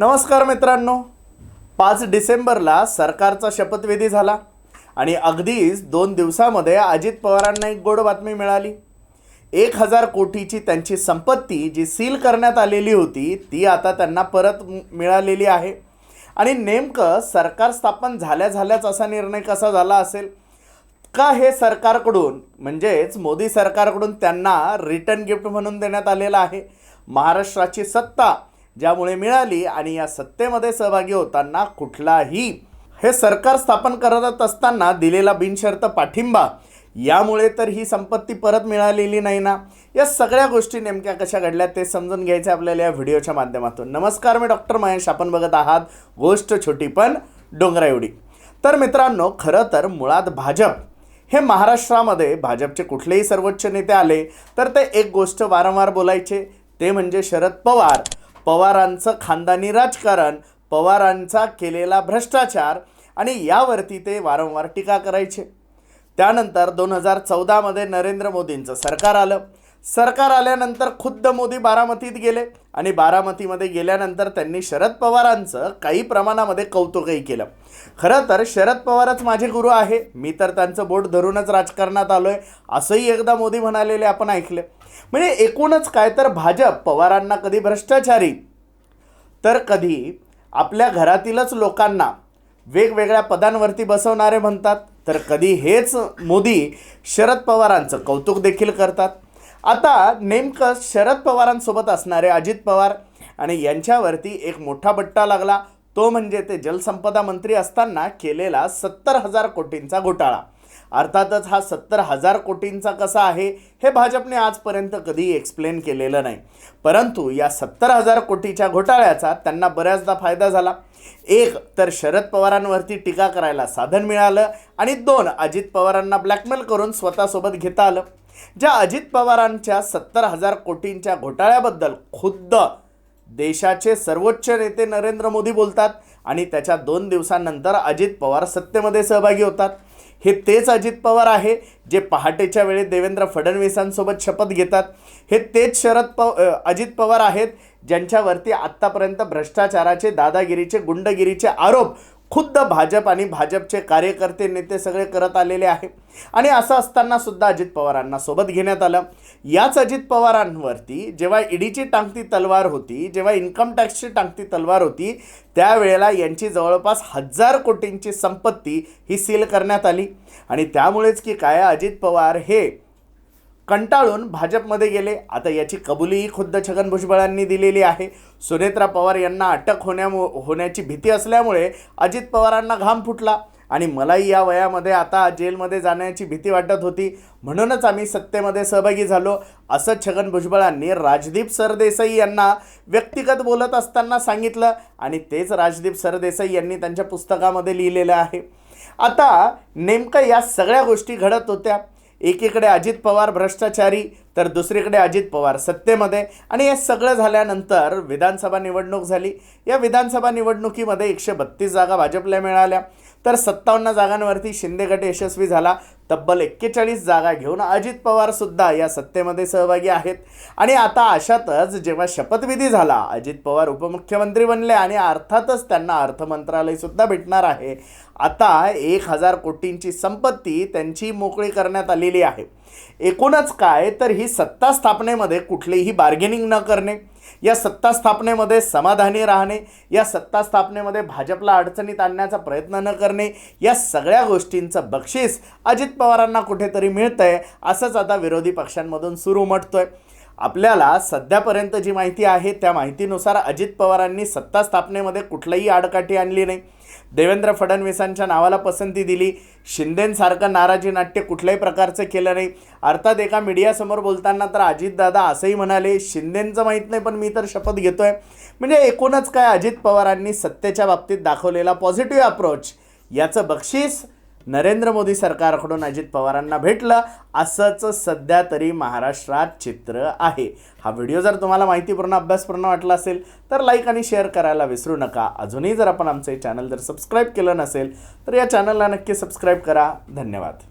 नमस्कार मित्रांनो. पाच डिसेंबरला सरकारचा शपथविधी झाला आणि अगदीच दोन दिवसामध्ये अजित पवारांना एक गोड बातमी मिळाली. एक हजार कोटीची त्यांची संपत्ती जी सील करण्यात आलेली होती ती आता त्यांना परत मिळालेली आहे. आणि नेमकं सरकार स्थापन झाल्या झाल्याच असा निर्णय कसा झाला असेल? का हे सरकारकडून म्हणजेच मोदी सरकारकडून त्यांना रिटर्न गिफ्ट म्हणून देण्यात आलेलं आहे? महाराष्ट्राची सत्ता ज्यामुळे मिळाली आणि या सत्तेमध्ये सहभागी होताना कुठलाही. हे सरकार स्थापन करत असताना दिलेला बिनशर्त पाठिंबा. यामुळे तर ही संपत्ती परत मिळालेली नाही ना. या सगळ्या गोष्टी नेमक्या कशा घडल्या ते समजून घ्यायचे आपल्याला या व्हिडिओच्या माध्यमातून. नमस्कार मी डॉक्टर महेश आपण बघत आहात. गोष्ट छोटी पण डोंगरा एवढी. तर मित्रांनो खरं तर मुळात भाजप. हे महाराष्ट्रामध्ये भाजपचे कुठलेही सर्वोच्च नेते आले तर ते एक गोष्ट वारंवार बोलायचे. ते म्हणजे शरद पवार. पवारांचं खानदानी राजकारण पवारांचा केलेला भ्रष्टाचार आणि यावरती ते वारंवार टीका करायचे. त्यानंतर दोन हजार चौदामध्ये नरेंद्र मोदींचं सरकार आलं. सरकार आल्यानंतर खुद्द मोदी बारामतीत गेले आणि बारामतीमध्ये गेल्यानंतर त्यांनी शरद पवारांचं काही प्रमाणामध्ये कौतुकही केलं. खरं तर शरद पवारच माझे गुरु आहे. मी तर त्यांचं बोट धरूनच राजकारणात आलो आहे असंही एकदा मोदी म्हणालेले आपण ऐकले. म्हणजे एकूणच काय तर भाजप पवारांना कधी भ्रष्टाचारी तर कधी आपल्या घरातीलच लोकांना वेगवेगळ्या पदांवरती बसवणारे म्हणतात तर कधी हेच मोदी शरद पवारांचं कौतुक देखील करतात. आता नेमकं शरद पवारांसोबत असणारे अजित पवार आणि यांच्यावरती एक मोठा बट्टा लागला. तो म्हणजे ते जलसंपदा मंत्री असताना केलेला सत्तर हजार कोटींचा घोटाळा. अर्थातच हा सत्तर हजार कोटींचा कसा आहे हे भाजपने आजपर्यंत कधी एक्सप्लेन केलेलं नाही. परंतु या सत्तर हजार कोटीच्या घोटाळ्याचा त्यांना बऱ्याचदा फायदा झाला. एक तर शरद पवारांवरती टीका करायला साधन मिळालं आणि दोन अजित पवारांना ब्लॅकमेल करून स्वतःसोबत घेता आलं. ज्या अजित पवारांच्या सत्तर हजार कोटींच्या घोटाळ्याबद्दल खुद्द देशाचे सर्वोच्च नेते नरेंद्र मोदी बोलतात आणि त्याच्या दोन दिवसांनंतर अजित पवार सत्तेमध्ये सहभागी होतात. हे तेच अजित पवार आहे जे पहाटेच्या वेळी देवेंद्र फडणवीसांसोबत शपथ घेतात. हे तेच शरद पव अजित पवार आहेत ज्यांच्यावरती आत्तापर्यंत भ्रष्टाचाराचे दादागिरीचे गुंडगिरीचे आरोप खुद्द भाजप आणि भाजपचे कार्यकर्ते नेते सगळे करत आलेले आहे. आणि असं असताना सुद्धा अजित पवारांना सोबत घेण्यात आलं. याच अजित पवारांवरती जेव्हा ईडीची टांगती तलवार होती जेव्हा इन्कम टॅक्सची टांगती तलवार होती त्यावेळेला यांची जवळपास हजार कोटींची संपत्ती ही सील करण्यात आली. आणि त्यामुळेच की काय अजित पवार हे कंटाळून भाजपमध्ये गेले. आता याची कबुलीही खुद्द छगन भुजबळांनी दिलेली आहे. सुनेत्रा पवार यांना अटक होण्यामु होण्याची भीती असल्यामुळे अजित पवारांना घाम फुटला. आणि मलाही या वयामध्ये आता जेलमध्ये जाण्याची भीती वाटत होती. म्हणूनच आम्ही सत्तेमध्ये सहभागी झालो. असं छगन भुजबळांनी राजदीप सरदेसाई यांना व्यक्तिगत बोलत असताना सांगितलं. आणि तेच राजदीप सरदेसाई यांनी त्यांच्या पुस्तकामध्ये लिहिलेलं आहे. आता नेमकं या सगळ्या गोष्टी घडत होत्या. एकीकडे अजित पवार भ्रष्टाचारी तर दुसरीकडे अजित पवार सत्तेमध्ये. आणि हे सगळं झाल्यानंतर विधानसभा निवडणूक झाली. या विधानसभा निवडणुकीमध्ये एकशे बत्तीस जागा भाजपला मिळाल्या. तर सत्तावन्न जागांवरती शिंदे गट यशस्वी झाला. तब्बल एक्केचाळीस जागा घेऊन अजित पवार सुद्धा या सत्तेमध्ये सहभागी आहेत. आणि आता अशातच जेव्हा शपथविधी झाला अजित पवार उपमुख्यमंत्री बनले आणि अर्थातच त्यांना अर्थमंत्रालयसुद्धा भेटणार आहे. आता एक हजार कोटींची संपत्ती त्यांची मोकळी करण्यात आलेली आहे. एकूणच काय? तर ही सत्ता स्थापनेमध्ये कुठलीही बार्गेनिंग न करणे. या सत्ता स्थापनेमध्ये समाधानी राहणे या सत्ता स्थापनेमध्ये भाजपला अडचणीत आणण्याचा प्रयत्न न करणे या सगळ्या गोष्टींचं बक्षीस अजित पवारांना कुठेतरी मिळतंय असंच आता विरोधी पक्षांमधून सुरू उमटतोय. आपल्याला सध्यापर्यंत जी माहिती आहे त्या माहितीनुसार अजित पवारांनी सत्ता स्थापनेमध्ये कुठलंही आडकाठी आणली नाही. देवेंद्र फडणवीसांच्या नावाला पसंती दिली. शिंदेंसारखं नाराजी नाट्य कुठल्याही प्रकारचं केलं नाही. अर्थात एका मीडियासमोर बोलताना तर अजितदादा असंही म्हणाले शिंदेंचं माहीत नाही पण मी तर शपथ घेतोय. म्हणजे एकूणच काय अजित पवारांनी सत्तेच्या बाबतीत दाखवलेला पॉझिटिव्ह अप्रोच याचं बक्षीस नरेंद्र मोदी सरकारकडून अजित पवारांना भेटलं असंच सध्या तरी महाराष्ट्रात चित्र आहे. हा व्हिडिओ जर तुम्हाला माहितीपूर्ण अभ्यासपूर्ण वाटला असेल तर लाईक आणि शेअर करायला विसरू नका. अजूनही जर आपण आमचं हे चॅनल जर सबस्क्राईब केलं नसेल तर या चॅनलला नक्की सबस्क्राईब करा. धन्यवाद.